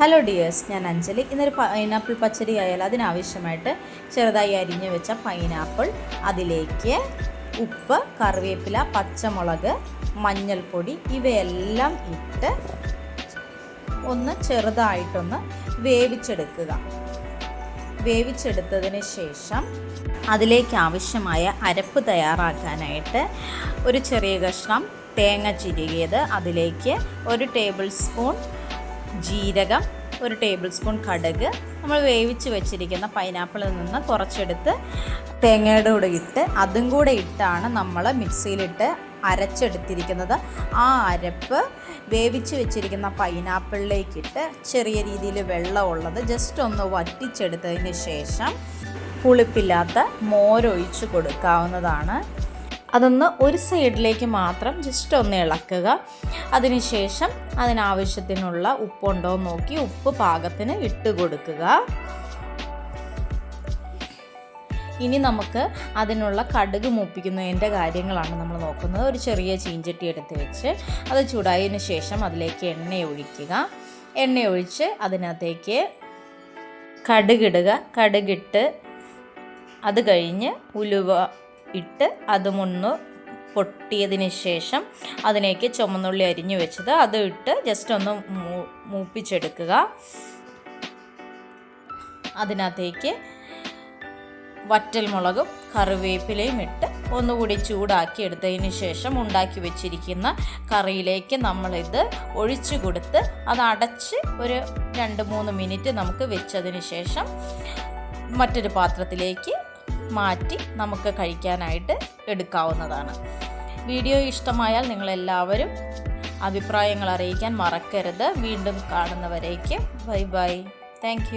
Hello dears ഞാൻ അഞ്ജലി. ഇന്നൊരു pineapple പച്ചടി ആയാൽ അതിനാവശ്യമായിട്ട് ചെറുതായി അരിഞ്ഞു വെച്ച പൈനാപ്പിൾ അതിലേക്ക് ഉപ്പ് കറിവേപ്പില പച്ചമുളക് മഞ്ഞൾപ്പൊടി ഇവയെല്ലാം ഇട്ട് ഒന്ന് ചെറുതായിട്ടൊന്ന് വേവിച്ചെടുക്കുക. വേവിച്ചെടുത്തതിന് ശേഷം അതിലേക്ക് ആവശ്യമായ അരപ്പ് തയ്യാറാക്കാനായിട്ട് ഒരു ചെറിയ കഷ്ണം തേങ്ങ ചിരുകിയത് അതിലേക്ക് ഒരു ടേബിൾ സ്പൂൺ ജീരകം ഒരു ടേബിൾ സ്പൂൺ കടുക് നമ്മൾ വേവിച്ച് വെച്ചിരിക്കുന്ന പൈനാപ്പിളിൽ നിന്ന് കുറച്ചെടുത്ത് തേങ്ങയുടെ കൂടെ ഇട്ട് അതും കൂടെ ഇട്ടാണ് നമ്മൾ മിക്സിയിലിട്ട് അരച്ചെടുത്തിരിക്കുന്നത്. ആ അരപ്പ് വേവിച്ച് വെച്ചിരിക്കുന്ന പൈനാപ്പിളിലേക്കിട്ട് ചെറിയ രീതിയിൽ വെള്ളമുള്ളത് ജസ്റ്റ് ഒന്ന് വറ്റിച്ചെടുത്തതിന് ശേഷം പുളിപ്പില്ലാത്ത മോരൊഴിച്ച് കൊടുക്കാവുന്നതാണ്. അതൊന്ന് ഒരു സൈഡിലേക്ക് മാത്രം ജസ്റ്റ് ഒന്ന് ഇളക്കുക. അതിനുശേഷം അതിനാവശ്യത്തിനുള്ള ഉപ്പുണ്ടോ നോക്കി ഉപ്പ് പാകത്തിന് ഇട്ട് കൊടുക്കുക. ഇനി നമുക്ക് അതിനുള്ള കടുക് മൂപ്പിക്കുന്നതിന്റെ കാര്യങ്ങളാണ് നമ്മൾ നോക്കുന്നത്. ഒരു ചെറിയ ചീഞ്ചട്ടി എടുത്ത് വെച്ച് അത് ചൂടായതിനു ശേഷം അതിലേക്ക് എണ്ണ ഒഴിക്കുക. എണ്ണ ഒഴിച്ച് അതിനകത്തേക്ക് കടുകിടുക കടുകിട്ട് അത് കഴിഞ്ഞ് ഉലുവ ഇട്ട് അതുമൊന്ന് പൊട്ടിയതിന് ശേഷം അതിലേക്ക് ചുമന്നുള്ളി അരിഞ്ഞു വെച്ചത്. അത് ഇട്ട് ജസ്റ്റ് ഒന്ന് മൂപ്പിച്ചെടുക്കുക. അതിനകത്തേക്ക് വറ്റൽമുളകും കറിവേപ്പിലയും ഇട്ട് ഒന്നുകൂടി ചൂടാക്കി എടുത്തതിന് ശേഷം ഉണ്ടാക്കി വെച്ചിരിക്കുന്ന കറിയിലേക്ക് നമ്മളിത് ഒഴിച്ചു കൊടുത്ത് അത് അടച്ച് ഒരു രണ്ട് മൂന്ന് മിനിറ്റ് നമുക്ക് വെച്ചതിന് ശേഷം മറ്റൊരു പാത്രത്തിലേക്ക് മാറ്റി നമുക്ക് കഴിക്കാനായിട്ട് എടുക്കാവുന്നതാണ്. വീഡിയോ ഇഷ്ടമായാൽ നിങ്ങളെല്ലാവരും അഭിപ്രായങ്ങൾ അറിയിക്കാൻ മറക്കരുത്. വീണ്ടും കാണുന്നവരേക്കും ബൈ ബൈ. താങ്ക്